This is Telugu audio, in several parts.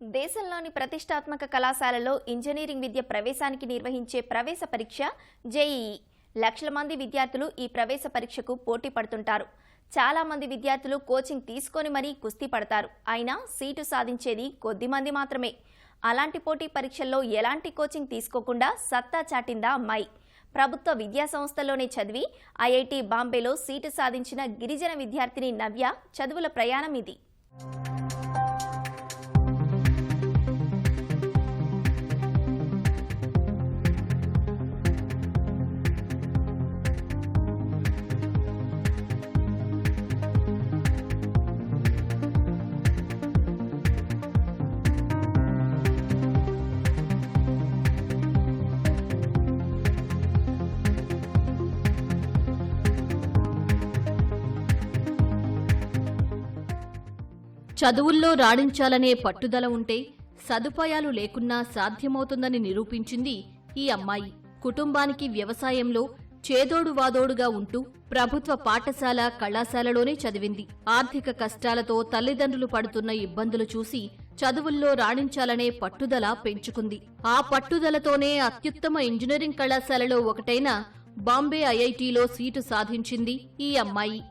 దేశంలోని ప్రతిష్టాత్మక కళాశాలలో ఇంజనీరింగ్ విద్య ప్రవేశానికి నిర్వహించే ప్రవేశ పరీక్ష జేఈఈ. లక్షల మంది విద్యార్థులు ఈ ప్రవేశ పరీక్షకు పోటీ పడుతుంటారు. చాలా మంది విద్యార్థులు కోచింగ్ తీసుకొని మరీ కుస్తీ పడతారు. అయినా సీటు సాధించేది కొద్దిమంది మాత్రమే. అలాంటి పోటీ పరీక్షల్లో ఎలాంటి కోచింగ్ తీసుకోకుండా సత్తా చాటిందా అమ్మాయి ప్రభుత్వ విద్యా సంస్థలోనే చదివి ఐఐటి బాంబేలో సీటు సాధించిన గిరిజన విద్యార్థిని నవ్య చదువుల ప్రయాణం ఇది. చదువుల్లో రాణించాలనే పట్టుదల ఉంటే సదుపాయాలు లేకున్నా సాధ్యమవుతుందని నిరూపించింది ఈ అమ్మాయి. కుటుంబానికి వ్యవసాయంలో చేదోడు వాదోడుగా ఉంటూ ప్రభుత్వ పాఠశాల కళాశాలలోనే చదివింది. ఆర్థిక కష్టాలతో తల్లిదండ్రులు పడుతున్న ఇబ్బందులు చూసి చదువుల్లో రాణించాలనే పట్టుదల పెంచుకుంది. ఆ పట్టుదలతోనే అత్యుత్తమ ఇంజనీరింగ్ కళాశాలలో ఒకటైన బాంబే ఐఐటిలో సీటు సాధించింది ఈ అమ్మాయి.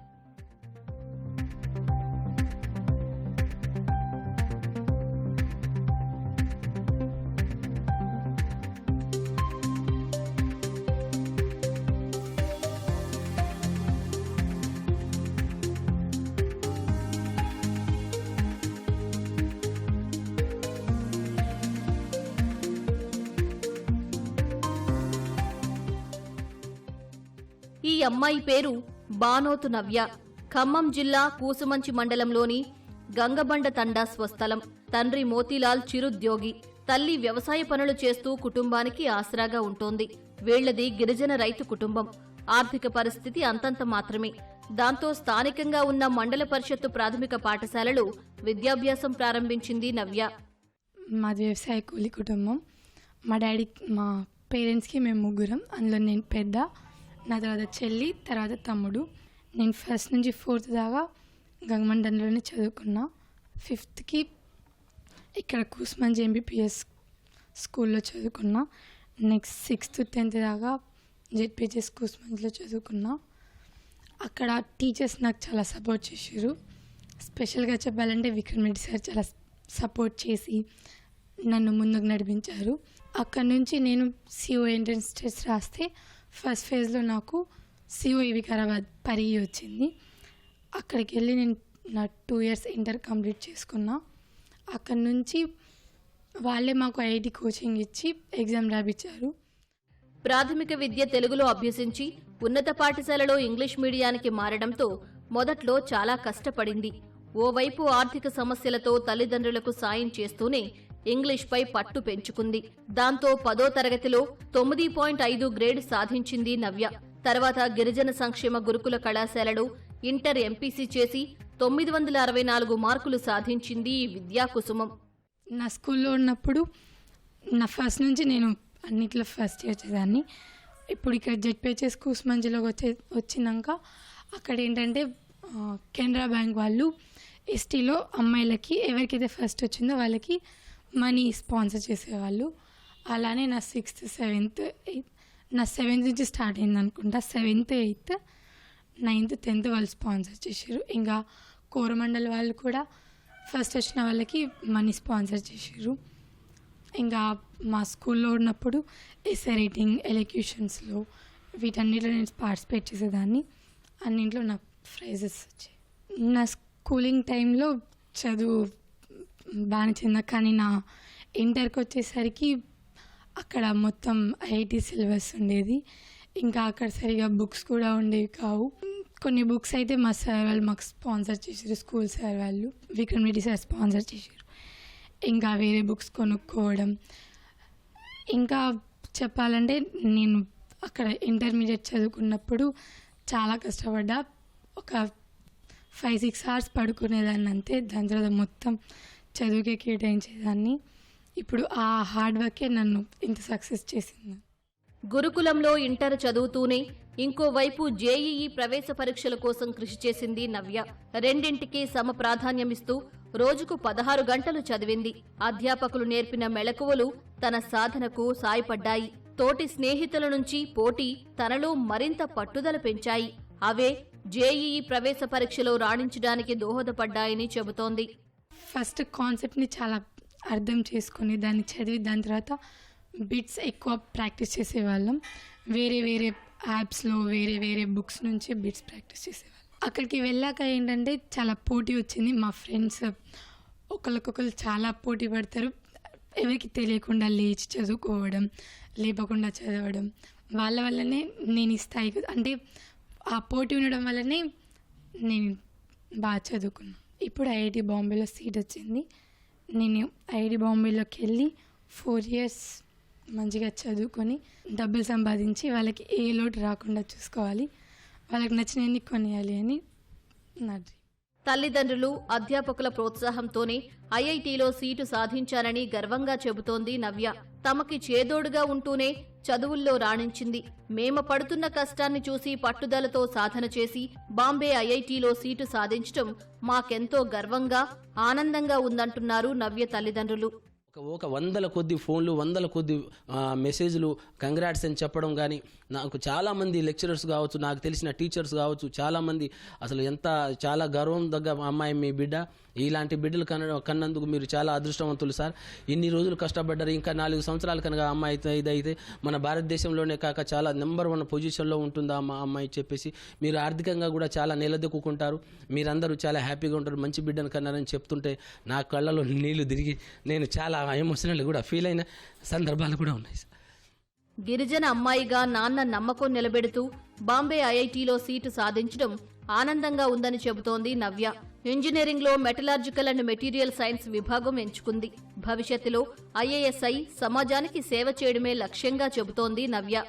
ఈ అమ్మాయి పేరు బానోతు నవ్య. ఖమ్మం జిల్లా కూసుమంచి మండలంలోని గంగబండ తండా స్వస్థలం. తండ్రి మోతీలాల్ చిరుద్యోగి. తల్లి వ్యవసాయ పనులు చేస్తూ కుటుంబానికి ఆసరాగా ఉంటోంది. వీళ్ళది గిరిజన రైతు కుటుంబం. ఆర్థిక పరిస్థితి అంతంత మాత్రమే. దాంతో స్థానికంగా ఉన్న మండల పరిషత్తు ప్రాథమిక పాఠశాలలో విద్యాభ్యాసం ప్రారంభించింది నవ్య. మాది వ్యవసాయ కూలి కుటుంబం. మా డాడీ మా పేరెంట్స్కి మేము ముగ్గురం. అందులో నేను పెద్ద. నా తర్వాత చెల్లి తర్వాత తమ్ముడు. నేను ఫస్ట్ నుంచి ఫోర్త్ దాకా గంగమండలంలోనే చదువుకున్నా. ఫిఫ్త్కి ఇక్కడ కూస్మంజ్ ఎంబీపీఎస్ స్కూల్లో చదువుకున్నా. నెక్స్ట్ సిక్స్త్ టెన్త్ దాకా జెడ్పీజెస్ కూస్మంజ్లో చదువుకున్నా. అక్కడ టీచర్స్ నాకు చాలా సపోర్ట్ చేసారు స్పెషల్గా చెప్పాలంటే విక్రమ్ రెడ్డి సార్ చాలా సపోర్ట్ చేసి నన్ను ముందుకు నడిపించారు. అక్కడ నుంచి నేను సిఓ ఎంట్రన్స్ టెస్ట్ రాస్తే ఫస్ట్ ఫేజ్లో నాకు సిఓఈ వికారాబాద్ పరిగి వచ్చింది. అక్కడికి వెళ్ళి నేను నా టూ ఇయర్స్ ఇంటర్ కంప్లీట్ చేసుకున్నా. అక్కడ నుంచి వాళ్ళే మాకు ఐఐటి కోచింగ్ ఇచ్చి ఎగ్జామ్ రాపించారు ప్రాథమిక విద్య తెలుగులో అభ్యసించి ఉన్నత పాఠశాలలో ఇంగ్లీష్ మీడియానికి మారడంతో మొదట్లో చాలా కష్టపడింది. ఓవైపు ఆర్థిక సమస్యలతో తల్లిదండ్రులకు సాయం చేస్తూనే ఇంగ్లీష్పై పట్టు పెంచుకుంది. దాంతో పదో తరగతిలో తొమ్మిది పాయింట్ ఐదు గ్రేడ్ సాధించింది నవ్య. తర్వాత గిరిజన సంక్షేమ గురుకుల కళాశాలలో ఇంటర్ ఎంపీసీ చేసి తొమ్మిది వందల అరవై నాలుగు మార్కులు సాధించింది ఈ విద్యా కుసుమం. నా స్కూల్లో ఉన్నప్పుడు నా ఫస్ట్ నుంచి నేను అన్నిట్లో ఫస్ట్ వచ్చేదాన్ని ఇప్పుడు ఇక్కడ జెడ్పీహెచ్ఎస్ కూస్మంజిలోకి వచ్చే వచ్చినాక అక్కడ ఏంటంటే కెనరా బ్యాంక్ వాళ్ళు ఎస్టీలో అమ్మాయిలకి ఎవరికైతే ఫస్ట్ వచ్చిందో వాళ్ళకి మనీ స్పాన్సర్ చేసేవాళ్ళు. అలానే నా సిక్స్త్ సెవెంత్ ఎయిత్ నా సెవెంత్ నుంచి స్టార్ట్ అయింది అనుకుంటా. సెవెంత్ ఎయిత్ నైన్త్ టెన్త్ వాళ్ళు స్పాన్సర్ చేసారు ఇంకా కోరమండల్ వాళ్ళు కూడా ఫస్ట్ వచ్చిన వాళ్ళకి మనీ స్పాన్సర్ చేసారు ఇంకా మా స్కూల్లో ఉన్నప్పుడు ఎస్ఏ రైటింగ్ ఎలక్యూషన్స్లో వీటన్నిటిలో నేను పార్టిసిపేట్ చేసేదాన్ని. అన్నింట్లో నాకు ప్రైజెస్ వచ్చాయి. నా స్కూలింగ్ టైంలో చదువు బాగానే చెందా కానీ నా ఇంటర్కి వచ్చేసరికి అక్కడ మొత్తం ఐఐటి సిలబస్ ఉండేది. ఇంకా అక్కడ సరిగా బుక్స్ కూడా ఉండేవి కావు. కొన్ని బుక్స్ అయితే మా సార్ వాళ్ళు మాకు స్పాన్సర్ చేశారు స్కూల్ సార్ వాళ్ళు. విక్రమ్ రెడ్డి సార్ స్పాన్సర్ చేశారు. ఇంకా వేరే బుక్స్ కొనుక్కోవడం. ఇంకా చెప్పాలంటే నేను అక్కడ ఇంటర్మీడియట్ చదువుకున్నప్పుడు చాలా కష్టపడ్డా. ఒక ఫైవ్ సిక్స్ అవర్స్ పడుకునేదాన్ని అంతే దాని తర్వాత మొత్తం చదువుకే కేటాయించేదాన్ని. ఇప్పుడు ఆ హార్డ్ వర్కే నన్ను ఇంత సక్సెస్ చేసింది. గురుకులంలో ఇంటర్ చదువుతూనే ఇంకోవైపు జేఈఈ ప్రవేశ పరీక్షల కోసం కృషి చేసింది నవ్య. రెండింటికి సమ ప్రాధాన్యమిస్తూ రోజుకు పదహారు గంటలు చదివింది. అధ్యాపకులు నేర్పిన మెళకువలు తన సాధనకు సాయపడ్డాయి. తోటి స్నేహితుల నుంచి పోటీ తనలో మరింత పట్టుదల పెంచాయి. అవే జేఈఈ ప్రవేశ పరీక్షలో రాణించడానికి దోహదపడ్డాయని చెబుతోంది. ఫస్ట్ కాన్సెప్ట్ని చాలా అర్థం చేసుకొని దాన్ని చదివి దాని తర్వాత బిట్స్ ఎక్కువ ప్రాక్టీస్ చేసేవాళ్ళం. వేరే వేరే యాప్స్లో వేరే వేరే బుక్స్ నుంచి బిట్స్ ప్రాక్టీస్ చేసేవాళ్ళం. అక్కడికి వెళ్ళాక ఏంటంటే చాలా పోటీ వచ్చింది. మా ఫ్రెండ్స్ ఒకరికొకరు చాలా పోటీ పడతారు. ఎవరికి తెలియకుండా లేచి చదువుకోవడం లేపకుండా చదవడం వాళ్ళ వల్లనే నేను ఈ స్థాయికి అంటే ఆ పోటీ ఉండడం వల్లనే నేను బాగా చదువుకున్నాను. ఇప్పుడు ఐఐటి బాంబేలో సీట్ వచ్చింది. నేను ఐఐటి బాంబేలోకి వెళ్ళి ఫోర్ ఇయర్స్ మంచిగా చదువుకొని డబ్బులు సంపాదించి వాళ్ళకి ఏ లోటు రాకుండా చూసుకోవాలి. వాళ్ళకి నచ్చినవన్నీ కొనియాలి అని నా తల్లిదండ్రులు అధ్యాపకుల ప్రోత్సాహంతోనే ఐఐటీలో సీటు సాధించానని గర్వంగా చెబుతోంది నవ్య. తమకి చేదోడుగా ఉంటూనే చదువుల్లో రాణించింది. మేమ పడుతున్న కష్టాన్ని చూసి పట్టుదలతో సాధన చేసి బాంబే ఐఐటీలో సీటు సాధించటం మాకెంతో గర్వంగా ఆనందంగా ఉందంటున్నారు నవ్య తల్లిదండ్రులు. ఒక వందల కొద్ది ఫోన్లు వందల కొద్ది మెసేజ్లు కంగ్రాట్స్ అని చెప్పడం కానీ నాకు చాలామంది లెక్చరర్స్ కావచ్చు నాకు తెలిసిన టీచర్స్ కావచ్చు చాలామంది అసలు ఎంత చాలా గర్వం దగ్గ అమ్మాయి మీ బిడ్డ. ఇలాంటి బిడ్డలు కన కన్నందుకు మీరు చాలా అదృష్టవంతులు సార్. ఇన్ని రోజులు కష్టపడ్డారు. ఇంకా నాలుగు సంవత్సరాల కనుక అమ్మాయి అయితే ఇదైతే మన భారతదేశంలోనే కాక చాలా నెంబర్ వన్ పొజిషన్లో ఉంటుందా అమ్మ అమ్మాయి చెప్పేసి మీరు ఆర్థికంగా కూడా చాలా నిలదొక్కుంటారు మీరందరూ చాలా హ్యాపీగా ఉంటారు. మంచి బిడ్డను కన్నారని చెప్తుంటే నా కళ్ళలో నీళ్ళు తిరిగి నేను చాలా ఎమోషనల్ కూడా ఫీల్ అయిన సందర్భాలు కూడా ఉన్నాయి సార్. గిరిజన అమ్మాయిగా నాన్న నమ్మకం నిలబెడుతూ బాంబే ఐఐటీలో సీటు సాధించడం ఆనందంగా ఉందని చెబుతోంది నవ్య. ఇంజనీరింగ్లో మెటలార్జికల్ అండ్ మెటీరియల్ సైన్స్ విభాగం ఎంచుకుంది. భవిష్యత్తులో ఐఏఎస్ఐ సమాజానికి సేవ చేయడమే లక్ష్యంగా చెబుతోంది నవ్య.